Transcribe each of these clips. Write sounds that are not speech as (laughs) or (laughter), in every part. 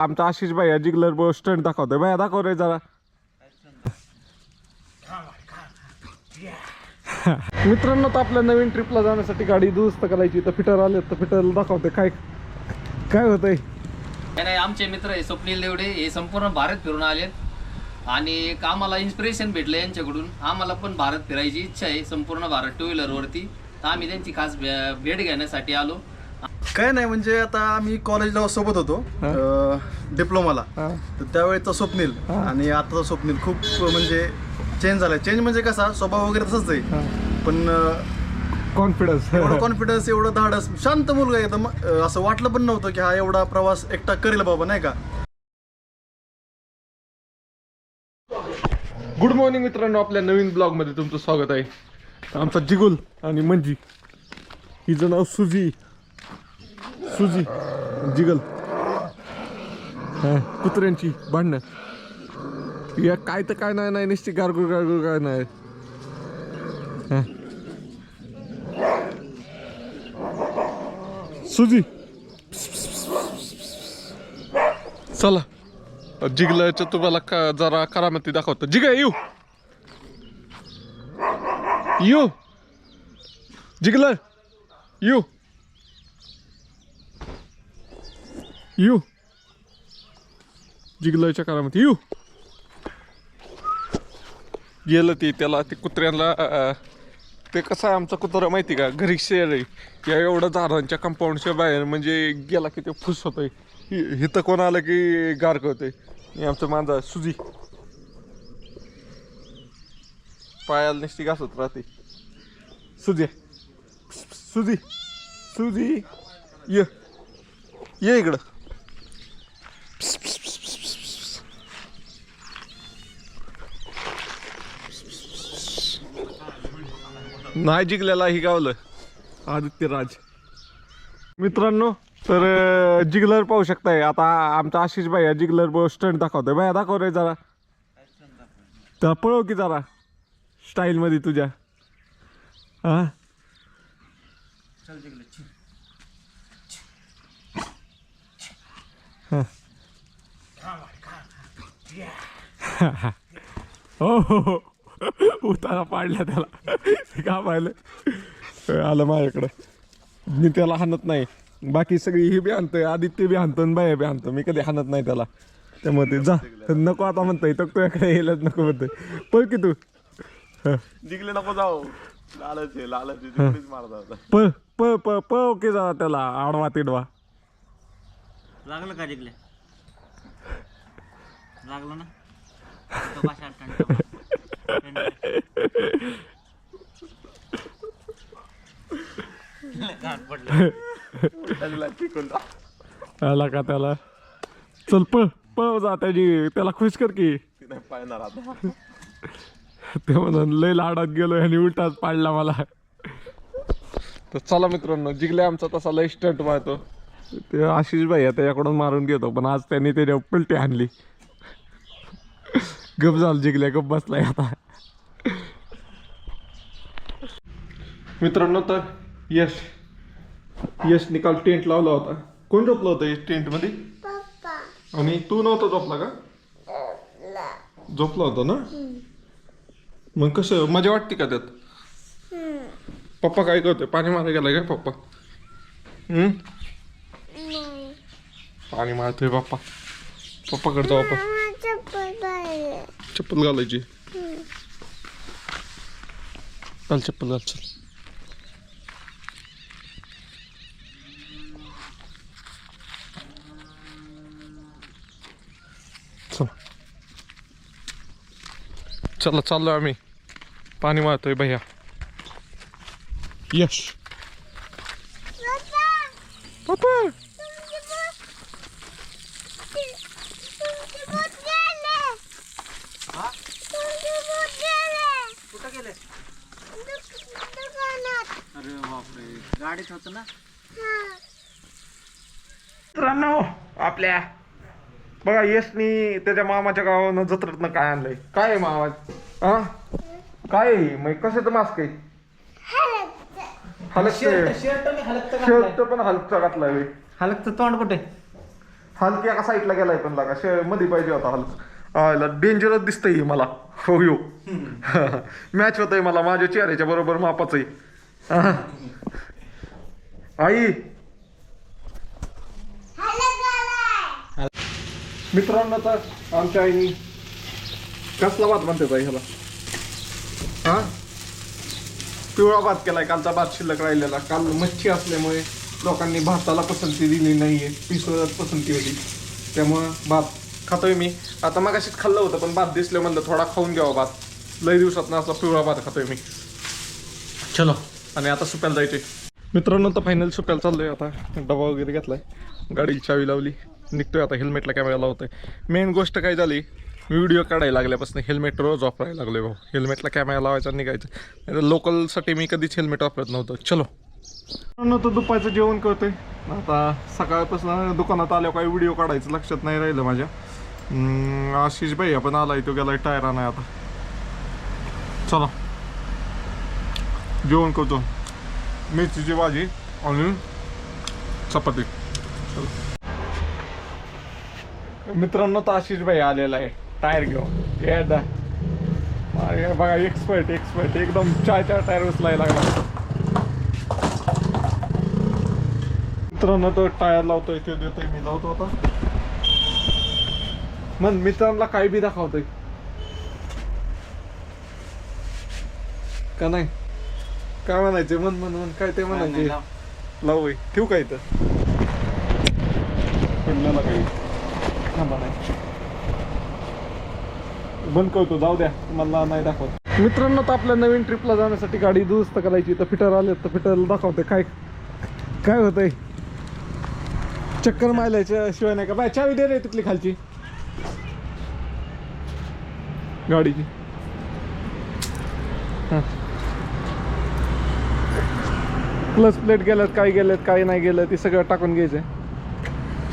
आमचा आशिष भाई जिगलर बो स्टंट दाखवतोय. बाया दाखव रे जरा. मित्रांनो तर आपल्या नवीन ट्रिपला जाण्यासाठी गाडी दुरुस्त करायची. तर फिटर आले तर फिटरला दाखवते काय काय होतंय? नाही नाही आमचे मित्र आहे स्वप्नील देवडे हे संपूर्ण भारत फिरून आले आणि एक आम्हाला इन्स्पिरेशन भेटलं यांच्याकडून. आम्हाला पण भारत फिरायची इच्छा आहे संपूर्ण भारत टू व्हीलरवरती तर आम्ही त्यांची खास भे- भेट घेण्यासाठी आलो. काय नाही म्हणजे आता आम्ही कॉलेजला सोबत होतो डिप्लोमाला. तर त्यावेळेचा स्वप्नील आणि आताचा स्वप्नील खूप म्हणजे चेंज झालाय. चेंज म्हणजे कसा स्वभाव वगैरे तसंच आहे. पण कॉन्फिडन्स एवढं कॉन्फिडन्स एवढं धाडस शांत मुलगा एकदम असं वाटलं पण नव्हतं की हा एवढा प्रवास एकटा करेल बाबा नाही का? गुड मॉर्निंग मित्रांनो आपल्या नवीन ब्लॉगमध्ये तुमचं स्वागत आहे. आमचा जिगुल आणि मंजी. हिचं नाव सुजी. सुजी जिगल. हा, कुत्र्यांची भांडणं. या काय तर काय नाही नाही निश्चित गारगुर गारगुर काय नाही. सुजी. चला. जिगलाच्या तुम्हाला का जरा करामती दाखवतो. जिगा येऊ. येऊ. जिगलर येऊ. येऊ. जिगलरच्या काळामध्ये येऊ. गेलं ते त्याला ते कुत्र्यांना ते कसं आहे आमचा कुत्रा माहिती का? घरी शेर आहे. या एवढं झाडांच्या कंपाऊंडच्या बाहेर म्हणजे गेला की ते फुस होतंय. हि- इथं कोण आलं की गारक होतंय आमचं मांजा सुजी. पायाला निष्ठी घासत राहते. सुजी. सुजी. सुजी. ये. ये इकडं. नाही जिंकलेला ही गावलं. आदित्य राज. मित्रांनो तर जिगलर पाहू शकताय. आता आमचा आशिष भाई जिगलर बो स्टंट दाखवतोय. बाया दाखव रे जरा. तर पळव की जरा. स्टाईल मध्ये तुझ्या. हा. हा. (laughs) हो हो. हो. उतारा पाडला त्याला. का पाहिलं? आलं माझ्याकडं. मी त्याला हाणत नाही. बाकी सगळी ही बी आणतोय आदित्य बी आणतो आणि बाया बी आणतो मी कधी हाणत नाही त्याला. त्यामुळे ते जा. नको आता म्हणतोय तर तुझ्याकडे यायलाच नको म्हणतोय. पळ की तू. हं. जिंकले नको जाऊ. लालच आहे लालच मारता पळ पळ पळ पळ की जा त्याला. आडवा तिडवा. लागलं का जिंकले? लागलं ना? आला का त्याला? चल पळ पळ जा त्याची. त्याला खुश कर की. पाहणार आता ते म्हणून लय लाडात गेलो आणि उलटाच पाडला मला. तर चला मित्रांनो जिगले आमचा तसा लय स्टंट मारतो. ते आशिष भाई आहे त्याच्याकडून मारून घेतो पण आज त्यांनी त्याच्यावर पलटी आणली. गप झालं जिगल्या गप बसलाय आता. मित्रांनो तर यश. यश निकाल टेंट लावला होता. कोण झोपलं होतं टेंटमध्ये आणि तू नव्हता झोपला का? झोपला. होता ना? मग कसं मजा वाटते का त्यात? पप्पा काय करतोय? पाणी मारायला गेलाय काय पप्पा? हम्म? पाणी मारतोय पप्पा. पप्पाकडे जाऊ आपण. चप्पल घालायची चल चप्पल घाल चल चल चला चाललो आम्ही पाणी मारतोय भैया यश पप्पा कुठं गेले अरे बापरे गाडीत होतं ना मित्रांनो आपल्या बघा यशनी त्याच्या मामाच्या गावानं जत्रेतनं काय आणलंय? काय आहे मामा? हा? काय आहे? मग कशाचं मास्क आहे? हलक शर्ट शर्ट मी हलकतं शर्ट पण हलकचा घातलाय हलकचं तोंड कुठे? हलकी एका साईडला गेलाय पण लागा. शे मध्ये पाहिजे होता हलका. डेंजरस दिसतंय मला. हो यो. (laughs) मॅच होतंय मला. माझ्या चेहऱ्याच्या बरोबर मापाच आहे. आई! मित्रांनो तर आमच्या आईनी कसला भात म्हणते ताई ह्याला? हा? पिवळा भात केलाय कालचा भात शिल्लक राहिलेला. काल मच्छी असल्यामुळे लोकांनी भाताला पसंती दिली नाहीये पिसवत पसंती होती. त्यामुळं भात खातोय मी. आता मग खाल्लं होतं पण भात दिसलं म्हणलं थोडा खाऊन घ्यावा भात. लई दिवसात असला पिवळा भात खातोय मी. चलो. आणि आता सुप्याला जायचे मित्रांनो तर फायनल सुप्याला चाललोय. आता डबा वगैरे घेतलाय. गाडीची चावी लावली. निघतोय आता हेल्मेटला कॅमेरा लावतोय. मेन गोष्ट काय झाली? व्हिडिओ काढायला लागल्यापासून हेल्मेट रोज वापरायला लागलोय भाऊ. हेल्मेटला कॅमेरा लावायचा निघायचं. नाही लोकलसाठी मी कधीच हेल्मेट वापरत नव्हतं. चलो. नव्हतं दुपारचं जेवण करतोय. आता सकाळपासून दुकानात आल्यावर काही व्हिडिओ काढायचं लक्षात नाही राहिलं माझ्या. आशिष भाई आपण आलाय तो गेलाय टायर नाही आता. चला. जेवण करतो. मिरचीची भाजी आणि चपाती. चला. मित्रांनो तर आशिष भाई आलेला आहे. टायर घेऊन. ये दा अरे बघा एक्सपर्ट एक्सपर्ट एकदम चार चार टायर उचलायला लागला. मित्रांनो तो टायर लावतोय ते देतोय मी लावतो आता. मन मित्रांना काय बी दाखवतोय. का नाही? काय म्हणायचे मन मन मन काय ते म्हणायचे लावू. होय. ठेवू काय तर पडलेला काही? थांबा नाही. बंद करतो जाऊ द्या. तुम्हाला नाही दाखवत. मित्रांनो तर आपल्या नवीन ट्रिपला जाण्यासाठी गाडी दुरुस्त करायची. तर फिटर आले तर फिटर दाखवते. काय काय होतंय? चक्कर मारल्याच्या शिवाय नाही का? बाय चावी दे रे तिथली खालची. गाडीची. प्लस प्लेट गेल्यात काय गेल्यात काय नाही गेलं ते सगळं टाकून घ्यायचं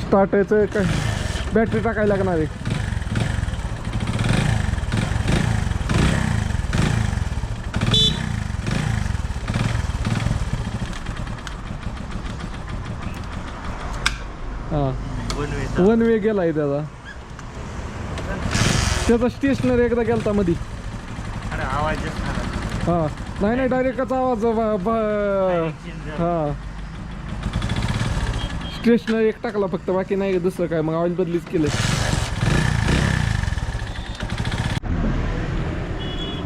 स्टार्टायचं काय? बॅटरी टाकायला लागणार आहे. हा. वन वे गेलाय त्याचा. त्याचा स्टेशनर एकदा गेलता मधी. हा. नाही नाही डायरेक्टच आवाज हा. स्टेशनर एक टाकला फक्त बाकी नाही दुसरं काय. मग ऑइल बदलीच केलं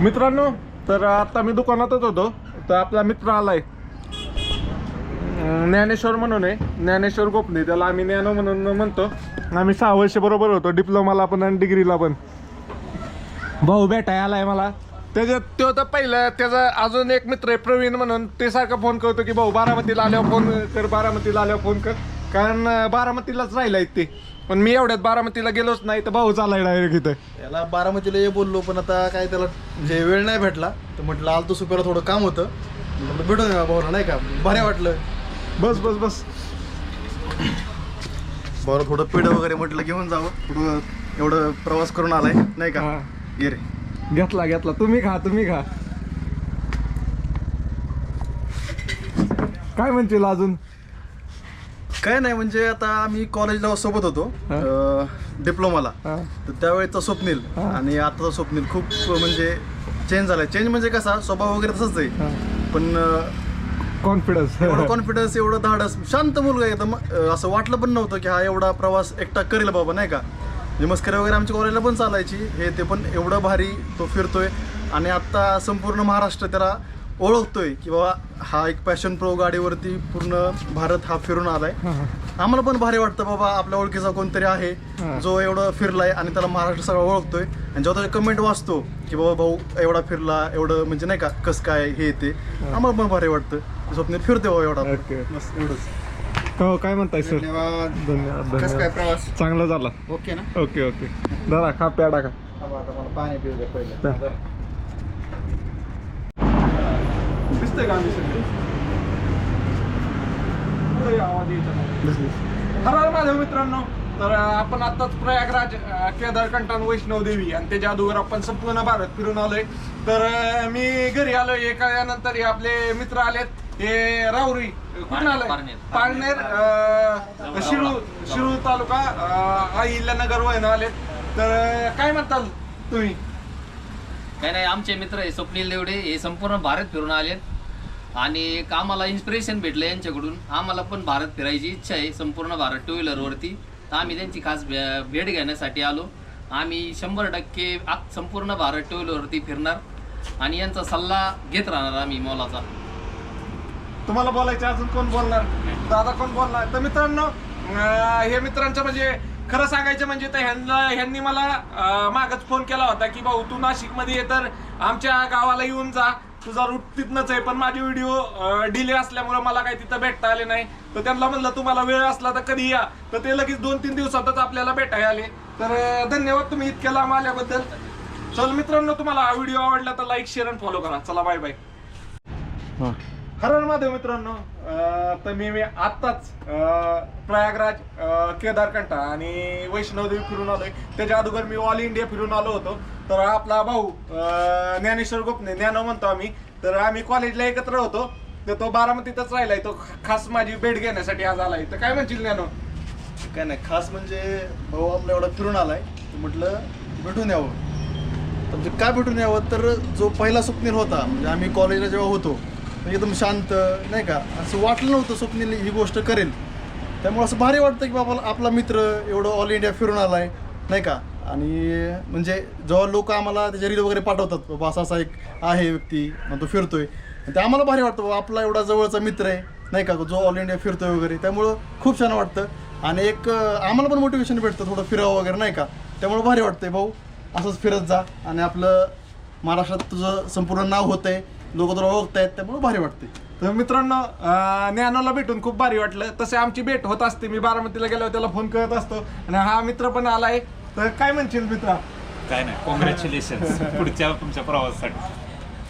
मित्रांनो तर आता मी दुकानातच होतो. तर आपला मित्र आलाय. ज्ञानेश्वर म्हणून आहे. ज्ञानेश्वर गोपणे त्याला आम्ही ज्ञानो म्हणून म्हणतो. आम्ही सहा वर्ष बरोबर होतो. डिप्लोमाला पण आणि डिग्रीला पण. भाऊ भेटाय आलाय मला. त्याच्यात तो तर पहिलं त्याचा अजून एक मित्र आहे प्रवीण म्हणून. ते सारखं फोन करतो की भाऊ बारामतीला आल्यावर फोन कर बारामतीला आल्यावर फोन कर. कारण बारामतीलाच राहिलाय ते. पण मी एवढ्यात बारामतीला गेलोच नाही तर भाऊ चालाय डायरेक्ट इथं. याला बारामतीला ये बोललो पण आता काय त्याला म्हणजे वेळ नाही भेटला. तर म्हटलं आलतो सुपेला थोडं काम होतं. म्हटलं भेटून या भाऊला नाही का? भारी वाटलं. बस बस बस. बरं थोडं पिढं वगैरे म्हटलं घेऊन जावं. थोडं एवढं प्रवास करून आलाय नाही का? हा. ये रे. घेतला घेतला. तुम्ही खा तुम्ही खा. काय म्हणतील अजून? काय नाही म्हणजे आता आम्ही कॉलेजला सोबत होतो. अं, डिप्लोमाला. तर त्यावेळेचा स्वप्नील. आणि आताचा स्वप्नील खूप म्हणजे चेंज झालाय. चेंज म्हणजे कसा स्वभाव वगैरे तसंच आहे. पण कॉन्फिडन्स एवढं कॉन्फिडन्स एवढं धाडस. शांत मुलगा आहे. एकदम अं, असं वाटलं पण नव्हतं की हा एवढा प्रवास एकटा करेल बाबा नाही का? म्हणजे मस्करी वगैरे आमच्या कॉलेजला पण चालायची. हे ते पण एवढं भारी तो फिरतोय. आणि आता संपूर्ण महाराष्ट्र त्याला ओळखतोय की बाबा हा एक पॅशन प्रो गाडीवरती पूर्ण भारत हा फिरून आलाय. आम्हाला पण भारी वाटतं बाबा आपल्या ओळखीचा कोणतरी. आहे जो एवढं फिरलाय आणि त्याला महाराष्ट्र सगळं ओळखतोय. आणि जेव्हा त्याचे कमेंट वाचतो की बाबा भाऊ एवढा फिरला एवढं म्हणजे नाही का कसं काय हे ते आम्हाला पण भारी वाटतं. स्वप्न फिरते बाबा एवढा. बस एवढंच. हो काय म्हणताय सर धन्यवाद. कसं काय धन्यवाद. प्रवास? चांगला झाला. ओके ना? Okay okay. दादा खा प्याडा आता मला पाणी पिऊ द्या पहिलं. दिसतंय का आम्ही सगळे? पुढे आवाज यायचा नाही. हर महादेव मित्रांनो तर आपण आताच प्रयागराज अं, केदार कंटन वैष्णव देवी आणि त्याच्या अगोदर आपण संपूर्ण भारत फिरून आलोय. तर मी घरी आलोय एका यानंतर हे आपले मित्र आलेत. हे राहुरी कुठून आलाय? पारनेर. शिरूर शिरूर तालुका अहिल्यानगर वयनं आले तर काय म्हणताल तुम्ही? काही नाही आमचे मित्र आहे स्वप्नील देवडे हे संपूर्ण भारत फिरून आलेत. आणि एक आम्हाला इन्स्पिरेशन भेटलं यांच्याकडून. आम्हाला पण भारत फिरायची इच्छा आहे. संपूर्ण भारत टू व्हीलरवरती तर आम्ही त्यांची खास भेट घेण्यासाठी आलो. आम्ही शंभर टक्के संपूर्ण भारत टू व्हीलरवरती फिरणार. आणि यांचा सल्ला घेत राहणार आम्ही मोलाचा. तुम्हाला बोलायचं अजून कोण बोलणार? दादा कोण बोलणार? तर मित्रांनो हे मित्रांचं म्हणजे खरं सांगायचं म्हणजे तर ह्यांना ह्यांनी मला मागच फोन केला होता की भाऊ तू नाशिकमध्ये ये तर आमच्या गावाला येऊन जा. तुझा रूट तिथनच आहे पण माझे व्हिडिओ डिले असल्यामुळे मला काही तिथं भेटता आले नाही. तर त्यांना म्हणलं तुम्हाला वेळ असला तर कधी या? तर ते लगेच दोन तीन दिवसातच आपल्याला भेटायला आले. तर धन्यवाद तुम्ही इतक्या लांब आल्याबद्दल. चल मित्रांनो तुम्हाला हा व्हिडिओ आवडला तर लाईक शेअर आणि फॉलो करा. चला बाय बाय हर हर महादेव मित्रांनो तर मी मी आत्ताच प्रयागराज केदारकंठा आणि वैष्णवदेवी फिरून आलोय. त्याच्या अगोदर मी ऑल इंडिया फिरून आलो होतो. तर आपला भाऊ ज्ञानेश्वर गोपने ज्ञानो म्हणतो आम्ही. तर आम्ही कॉलेजला एकत्र होतो. तर तो बारामतीतच राहिलाय. तो खास माझी भेट घेण्यासाठी आज आलाय. तर काय म्हणशील ज्ञानो काय नाही खास म्हणजे भाऊ आपला एवढा फिरून आलाय. म्हटलं भेटून यावं. म्हणजे काय भेटून यावं? तर जो पहिला स्वप्नील होता म्हणजे आम्ही कॉलेजला जेव्हा होतो म्हणजे एकदम शांत नाही का? असं वाटलं नव्हतं स्वप्नील ही गोष्ट करेल. त्यामुळे असं भारी वाटतं की बाबा आपला मित्र एवढं ऑल इंडिया फिरून आला आहे नाही का? आणि म्हणजे जेव्हा लोक आम्हाला त्याच्या रील वगैरे पाठवतात बाबा असा असा एक आहे व्यक्ती आणि तो फिरतोय. ते आम्हाला भारी वाटतं बाबा आपला एवढा जवळचा मित्र आहे नाही का? जो ऑल इंडिया फिरतोय वगैरे. त्यामुळं खूप छान वाटतं. आणि एक आम्हाला पण मोटिवेशन भेटतं थोडं फिरावं वगैरे नाही का? त्यामुळं भारी वाटतंय भाऊ. असंच फिरत जा. आणि आपलं महाराष्ट्रात तुझं संपूर्ण नाव होतं आहे लोक तुला ओळखतायत त्यामुळे भारी वाटते तर मित्रांनो अं, ज्ञानोला भेटून खूप भारी वाटलं. तसे आमची भेट होत असते. मी बारामतीला गेल्यावर त्याला फोन करत असतो. आणि हा मित्र पण आलाय तर काय म्हणशील मित्रा? काय नाही. कॉंग्रॅच्युलेशन (laughs) पुढच्या तुमच्या प्रवासासाठी.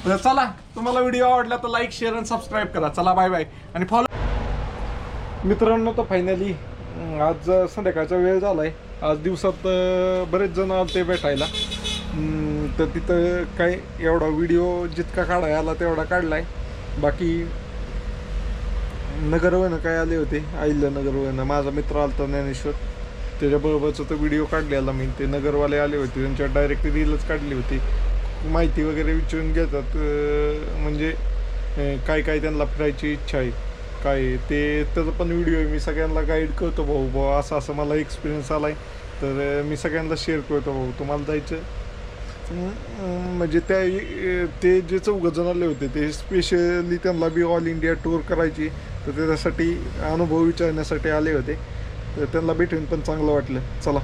तर चला तुम्हाला व्हिडिओ आवडला तर लाईक शेअर आणि सबस्क्राईब करा. चला बाय बाय आणि फॉलो मित्रांनो तर फायनली आज संध्याकाळचा वेळ झालाय. आज दिवसात अं, बरेच जण आलते भेटायला. हम्म, तर तिथं काय एवढा व्हिडिओ जितका काढाय आला तेवढा काढलाय. बाकी नगरवनं काय आले होते? आईला नगरवनं. माझा मित्र आलता ज्ञानेश्वर. त्याच्याबरोबरचा तो व्हिडिओ काढलेला मी. ते नगरवाले आले होते. त्यांच्या डायरेक्ट रीलच काढली होती. माहिती वगैरे विचारून घेतात म्हणजे काय काय त्यांना फिरायची इच्छा आहे. काय ते त्याचा पण व्हिडिओ आहे. मी सगळ्यांना गाईड करतो भाऊ. भाऊ असं असं मला एक्सपिरियन्स आला आहे तर मी सगळ्यांना शेअर करतो भाऊ. तुम्हाला जायचं म्हणजे त्या ते जे चौघ जण आले होते ते स्पेशली त्यांना बी ऑल इंडिया टूर करायची तर त्याच्यासाठी अनुभव विचारण्यासाठी आले होते. तर त्यांना भेटून पण चांगलं वाटलं. चला.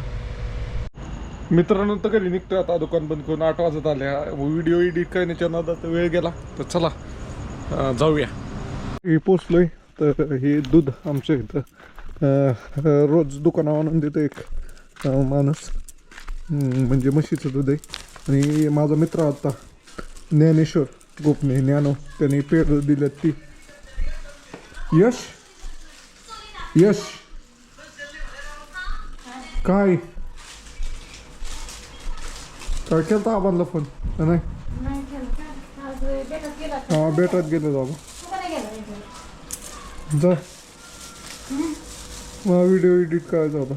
मित्रांनो तर घरी निघतो आता. दुकान बंद करून आठ वाजत आले. व्हिडिओ एडिट करण्याच्या नादात वेळ गेला. तर चला जाऊया. हे पोचलोय. तर हे दूध आमच्या इथं रोज दुकानावर आणून देतो एक माणूस. म्हणजे म्हशीचं दूध आहे. आणि माझा मित्र आता ज्ञानेश्वर गोपने ज्ञानो त्याने पेड दिल्यात ती. यश? यश? काय? काय केलता आबांना फोन नाही? हा भेटत गेले बाबा? जा. मला व्हिडिओ एडिट करायचा होता.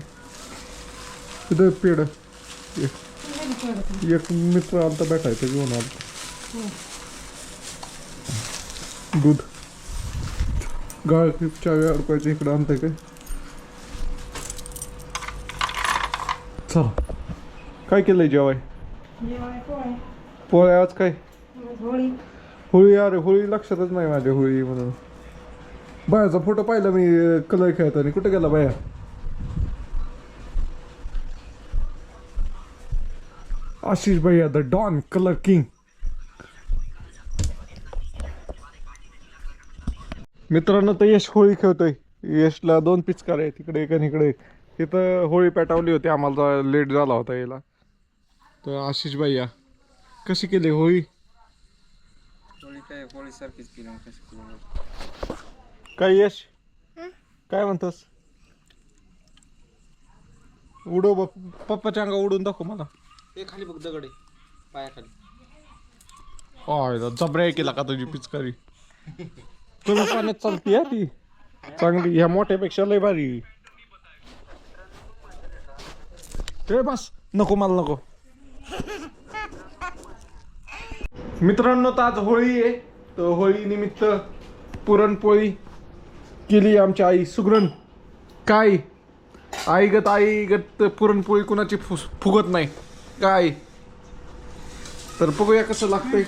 तिथं पेड एक मित्र आलता भेटायचं घेऊन आलता दूध. गाळ चावी अडकवायची इकडं आणताय काय? चला. काय केलंय जेवाय? पोळ्या. आज काय? होळी. अरे होळी लक्षातच नाही माझ्या होळी म्हणून. बायाचा फोटो पाहिला मी कलर खेळताना. कुठे गेला बाया? आशिष भैया द डॉन कलर किंग. मित्रांनो तर यश होळी खेळतोय. यशला दोन पिचकार आहे तिकडे एक आणि इकडे. तिथं होळी पेटवली होती आम्हाला लेट झाला होता याला तर आशिष भैया कशी केली होळी? काय यश? काय म्हणतोस? बाप पप्पाच्या अंगा उडून दाखव मला. ते खाली बघ दगड आहे पायाखाली. जबऱ्या केला का तुझी पिचकारी? कमी पाण्यात चालती हा ती? चांगली ह्या मोठ्यापेक्षा लय भारी. ए बस नको मला नको. मित्रांनो तर आज होळी आहे. तर होळी निमित्त पुरणपोळी केली आमची आई सुगरण. काय? आई गत आई गत पुरणपोळी कुणाची फुस फुगत नाही. काय? तर बघूया कसं लागतंय.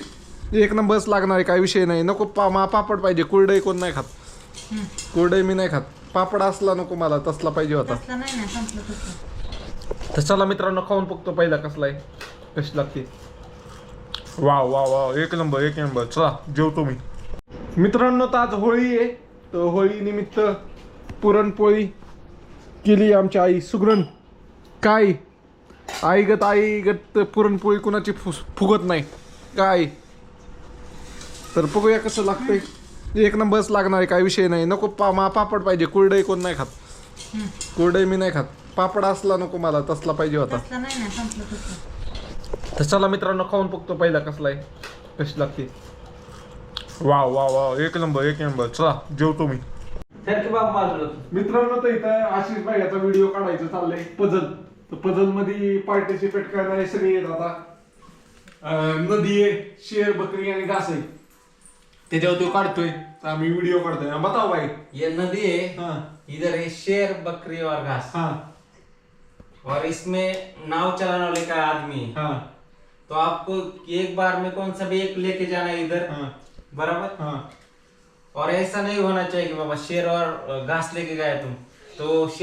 एक नंबरच लागणार आहे काय विषय नाही. नको पा मा पापड पाहिजे. कुरडई कोण नाही खात. कुरडई मी नाही खात. पापड असला नको मला तसला पाहिजे होता. तसलं नाही ना संपलं तसं तर चला मित्रांनो खाऊन बघतो पहिला कसला आहे. कशी लागते. वा वा वा एक नंबर एक नंबर. चला जेवतो मी. मित्रांनो तर आज होळी आहे. तर होळी निमित्त पुरणपोळी केली आमची आई सुगरण. काय? आई गत आई गत पुरणपोळी कुणाची फुस फुगत नाही. काय? तर बघूया कसं लागतंय. एक नंबरच लागणार आहे काय विषय नाही. नको पा मा पापड पाहिजे. कुरडई कोण नाही खात. कुरडई मी नाही खात. पापड असला नको मला तसला पाहिजे होता. तसलं नाही ना संपलं तसं तर चला मित्रांनो खाऊन बघतो पहिला कसला आहे. कशी लागते. वा वा वा एक नंबर एक नंबर. चला जेवतो मी. मित्रांनो तर इथं आशिष भाई याचा व्हिडिओ काढायचं चाललंय. पझल तर पझलमध्ये पार्टिसिपेट करणारे सगळे आहेत आता. नदी आहे शेर बकरी आणि घास आहे. त्याच्यावर तो काढतोय तर आम्ही व्हिडिओ काढतोय. हा, बताओ भाई. ये नदी है हाँ. इधर है शेर बकरी और घास. हाँ. और इसमें नाव चलाने वाले का आदमी है। हाँ. तो आपको एक बार में कौन सा भी एक लेके जाना है इधर? हाँ. बराबर? हाँ. और ऐसा नहीं होना चाहिए कि बाबा शेर और घास लेके गए तुम। तो शेर